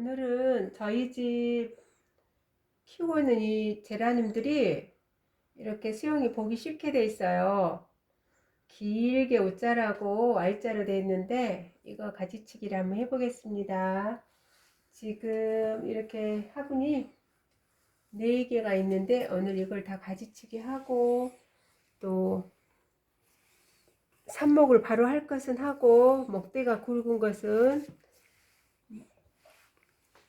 오늘은 저희 집 키우고 있는 이 제라늄들이 이렇게 수영이 보기 쉽게 돼 있어요. 길게 옷자라고 Y자로 돼 있는데 이거 가지치기를 한번 해보겠습니다. 지금 이렇게 화분이 4개가 있는데 오늘 이걸 다 가지치기 하고 또 삽목을 바로 할 것은 하고 목대가 굵은 것은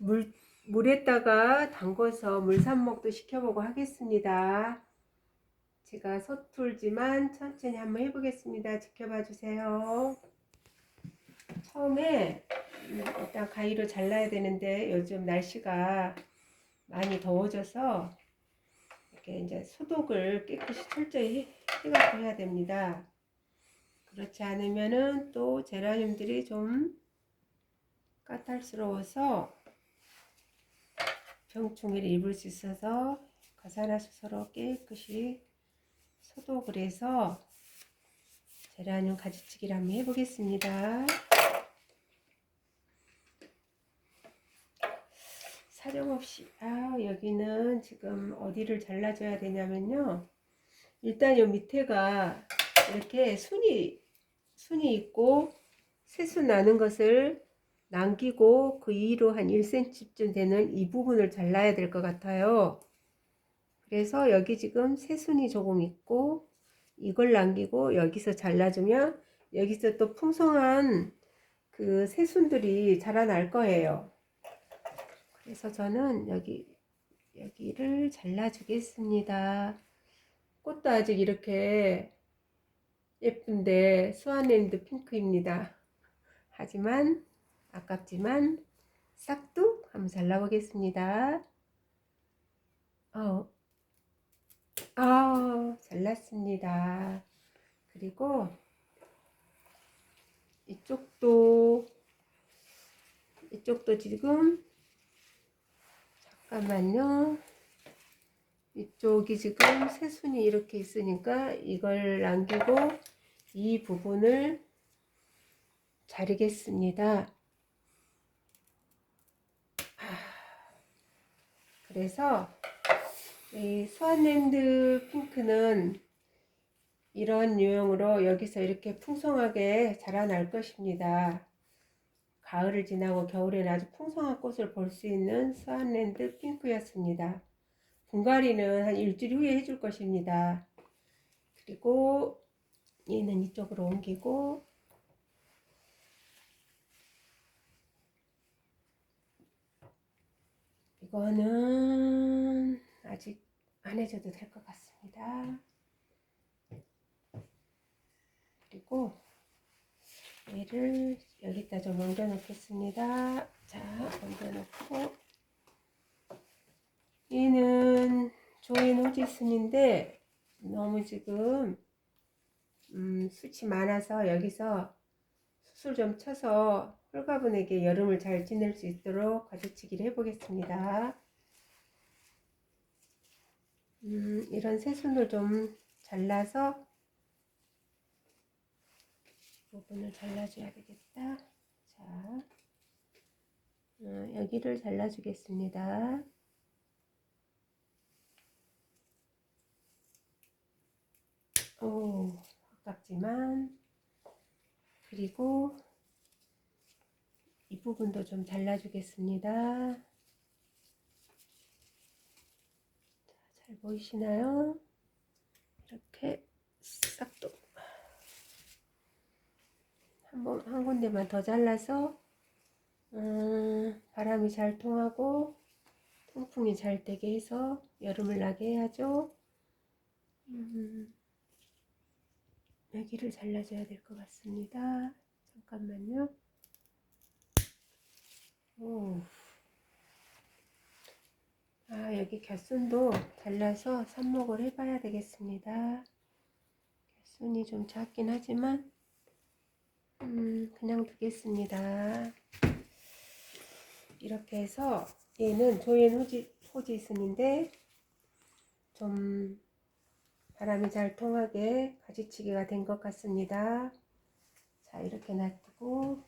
물, 물에다가 담궈서 물삽목도 시켜보고 하겠습니다. 제가 서툴지만 천천히 한번 해보겠습니다. 지켜봐 주세요. 처음에 일단 가위로 잘라야 되는데 요즘 날씨가 많이 더워져서 이렇게 이제 소독을 깨끗이 철저히 해가지고 해야 됩니다. 그렇지 않으면은 또 제라늄들이 좀 까탈스러워서 병충해를 입을 수 있어서 가사나수서로 깨끗이 소독을 해서 제라늄 가지치기를 한번 해보겠습니다. 사정없이 아 여기는 지금 어디를 잘라줘야 되냐면요 일단 요 밑에가 이렇게 순이 순이 있고 새순 나는 것을 남기고 그 위로 한 1cm쯤 되는 이 부분을 잘라야 될 것 같아요. 그래서 여기 지금 새순이 조금 있고 이걸 남기고 여기서 잘라주면 여기서 또 풍성한 그 새순들이 자라날 거예요. 그래서 저는 여기 여기를 잘라주겠습니다. 꽃도 아직 이렇게 예쁜데 스와랜드 핑크입니다. 하지만 아깝지만 싹둑 한번 잘라보겠습니다. 어, 아, 잘랐습니다. 그리고 이쪽도 이쪽도 지금 잠깐만요. 이쪽이 지금 새순이 이렇게 있으니까 이걸 남기고 이 부분을 자르겠습니다. 그래서 이 스완랜드 핑크는 이런 유형으로 여기서 이렇게 풍성하게 자라날 것입니다. 가을을 지나고 겨울에는 아주 풍성한 꽃을 볼 수 있는 스완랜드 핑크였습니다. 분갈이는 한 일주일 후에 해줄 것입니다. 그리고 얘는 이쪽으로 옮기고 이거는 아직 안 해줘도 될 것 같습니다. 그리고 얘를 여기다 좀 옮겨 놓겠습니다. 자, 옮겨 놓고 얘는 조인 호지슨인데 너무 지금 음, 수치 많아서 여기서 수술 좀 쳐서 홀가분에게 여름을 잘 지낼 수 있도록 가지치기를 해보겠습니다. 음, 이런 새순을 좀 잘라서 부분을 잘라줘야 되겠다. 자, 어, 여기를 잘라주겠습니다. 오, 아깝지만 그리고 이 부분도 좀 잘라주겠습니다. 자, 잘 보이시나요? 이렇게 싹도 한번 한 군데만 더 잘라서 음, 바람이 잘 통하고 통풍이 잘 되게 해서 여름을 나게 해야죠. 음, 여기를 잘라줘야 될 것 같습니다. 잠깐만요. 오. 아, 여기 곁순도 잘라서 삽목을 해봐야 되겠습니다. 곁순이 좀 작긴 하지만, 음, 그냥 두겠습니다. 이렇게 해서 얘는 조엔 호지, 호지순인데, 좀 바람이 잘 통하게 가지치기가 된 것 같습니다. 자, 이렇게 놔두고,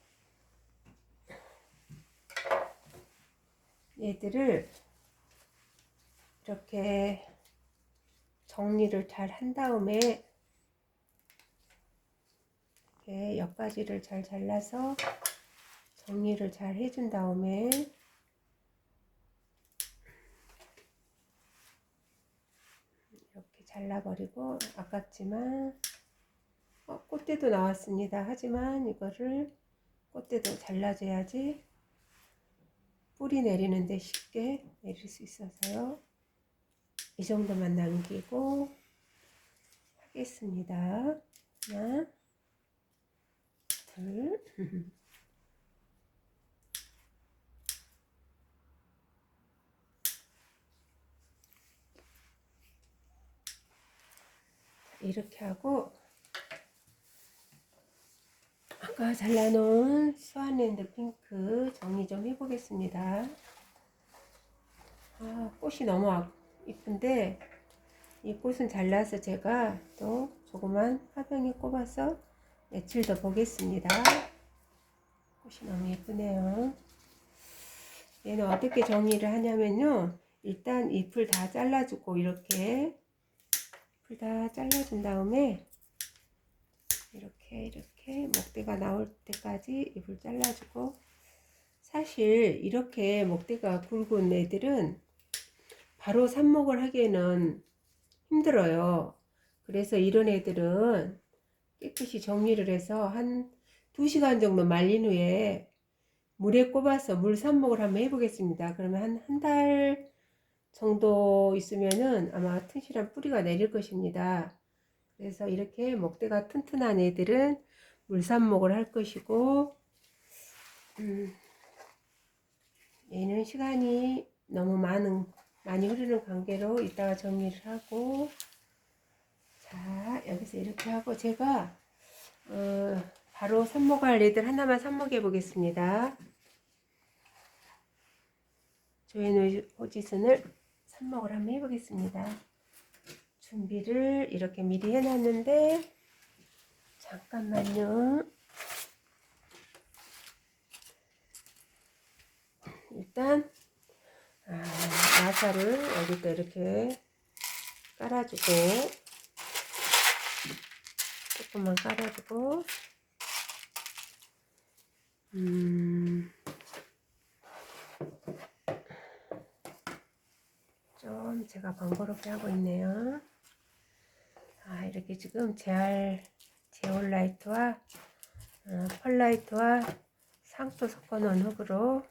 얘들을 이렇게 정리를 잘 한 다음에 이렇게 옆가지를 잘 잘라서 정리를 잘 해준 다음에 이렇게 잘라버리고 아깝지만 어, 꽃대도 나왔습니다. 하지만 이거를 꽃대도 잘라줘야지 뿌리 내리는데 쉽게 내릴 수 있어서요. 이 정도만 남기고 하겠습니다. 하나, 둘, 이렇게 하고 아까 잘라놓은 스완랜드 핑크 정리 좀 해보겠습니다. 아, 꽃이 너무 아- 이쁜데 이 꽃은 잘라서 제가 또 조그만 화병에 꼽아서 며칠 더 보겠습니다. 꽃이 너무 예쁘네요. 얘는 어떻게 정리를 하냐면요. 일단 잎을 다 잘라주고 이렇게 잎을 다 잘라준 다음에 이렇게 이렇게 목대가 나올 때까지 잎을 잘라주고 사실 이렇게 목대가 굵은 애들은 바로 삽목을 하기에는 힘들어요. 그래서 이런 애들은 깨끗이 정리를 해서 한 2시간 정도 말린 후에 물에 꼽아서 물 삽목을 한번 해보겠습니다. 그러면 한 한 달 정도 있으면은 아마 튼실한 뿌리가 내릴 것입니다. 그래서 이렇게 목대가 튼튼한 애들은 물삽목을 할 것이고 음, 얘는 시간이 너무 많은 많이 흐르는 관계로 이따가 정리를 하고 자 여기서 이렇게 하고 제가 어, 바로 삽목할 애들 하나만 삽목해 보겠습니다. 조앤 호지슨을 삽목을 한번 해보겠습니다. 준비를 이렇게 미리 해놨는데 잠깐만요. 일단 아, 마사를 여기다 이렇게 깔아주고 조금만 깔아주고 음, 좀 제가 번거롭게 하고 있네요. 아, 이렇게 지금 제올 라이트와 어, 펄라이트와 상토 섞어놓은 흙으로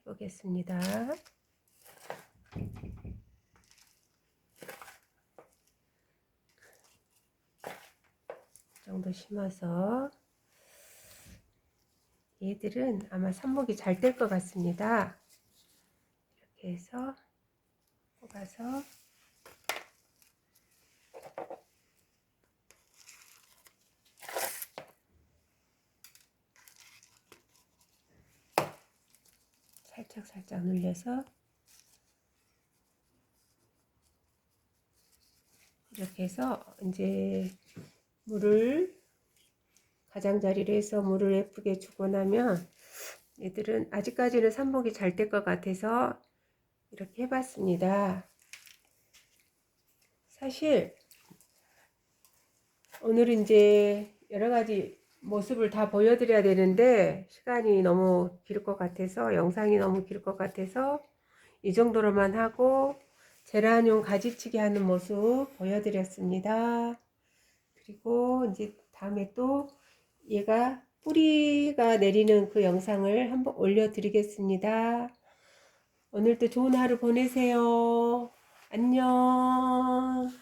해보겠습니다. 이 정도 심어서 얘들은 아마 삽목이 잘 될 것 같습니다. 이렇게 해서 뽑아서 살짝 살짝 눌려서 이렇게 해서 이제 물을 가장자리를 해서 물을 예쁘게 주고 나면 얘들은 아직까지는 삽목이 잘 될 것 같아서 이렇게 해봤습니다. 사실 오늘은 이제 여러 가지 모습을 다 보여드려야 되는데 시간이 너무 길 것 같아서 영상이 너무 길 것 같아서 이 정도로만 하고 제라늄 가지치기 하는 모습 보여드렸습니다. 그리고 이제 다음에 또 얘가 뿌리가 내리는 그 영상을 한번 올려드리겠습니다. 오늘도 좋은 하루 보내세요. 안녕.